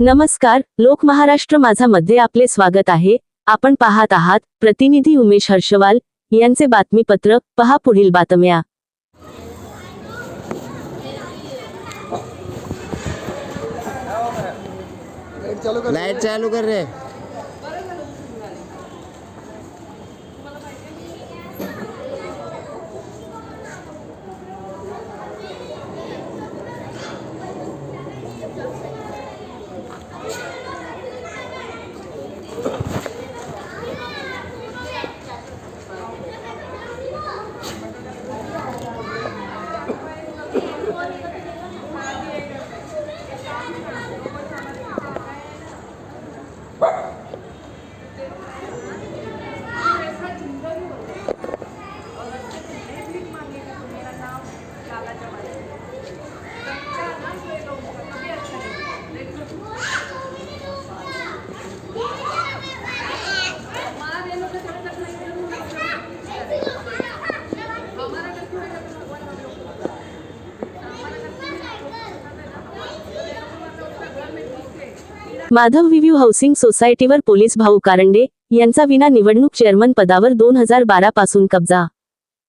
नमस्कार लोक महाराष्ट्र माझा मध्ये आपले स्वागत आहे. आपण पाहत आहात प्रतिनिधी उमेश हर्षवाल यांचे बातमीपत्र. पहा पुढील बातम्या. लाइट चालू कर रे. माधव विव्ह्यू हाऊसिंग सोसायटीवर पोलीस भाऊ कारंडे यांचा विना निवडणूक चेअरमन पदावर दोन हजार बारा पासून कब्जा.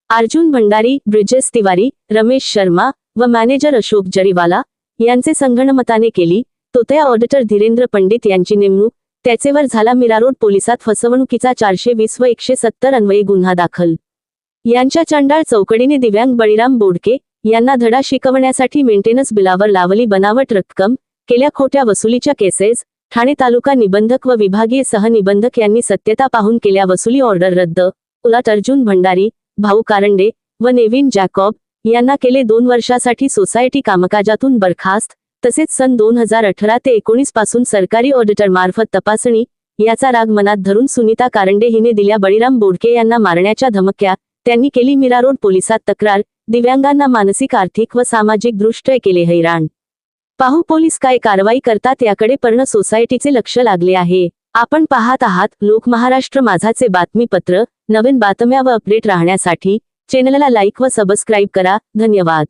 अर्जुन भंडारी ब्रिजेश तिवारी रमेश शर्मा व मॅनेजर अशोक जरीवाला यांचे संगणमताने केली. तोतया ऑडिटर धीरेंद्र पंडित यांची नेमणूक त्याचेवर झाला मीरारोड पोलिसात फसवणुकीचा चारशे वीस व एकशे सत्तर अन्वयी गुन्हा दाखल. यांच्या चंडाळ चौकडीने दिव्यांग बळीराम बोडके यांना धडा शिकवण्यासाठी मेंटेनन्स बिलावर लावली बनावट रक्कम केल्या खोट्या वसुलीच्या केसेस ठाणे तालुका निबंधक व विभागीय सहनिबंधक यांनी सत्यता पाहून केल्या वसुली ऑर्डर रद्द उलट अर्जुन भंडारी भाऊ कारंडे व नेविन जॅकॉब यांना केले दोन वर्षासाठी सोसायटी कामकाजातून बरखास्त तसेच सन दोन हजार अठरा ते एकोणीसपासून सरकारी ऑडिटर मार्फत तपासणी याचा राग मनात धरून सुनीता कारंडे हिने दिल्या बळीराम बोडके यांना मारण्याच्या धमक्या त्यांनी केली मीरारोड पोलिसात तक्रार दिव्यांगांना मानसिक आर्थिक व सामाजिक दृष्ट्य केले हैराण. पाहू पोलीस काय कारवाई करतात याकडे पर्ण सोसायटीचे लक्ष लागले आहे. आपण पाहत आहात लोक महाराष्ट्र माझाचे बातमीपत्र नवीन बातम्या व अपडेट राहण्यासाठी चॅनलला लाईक व सबस्क्राईब करा. धन्यवाद.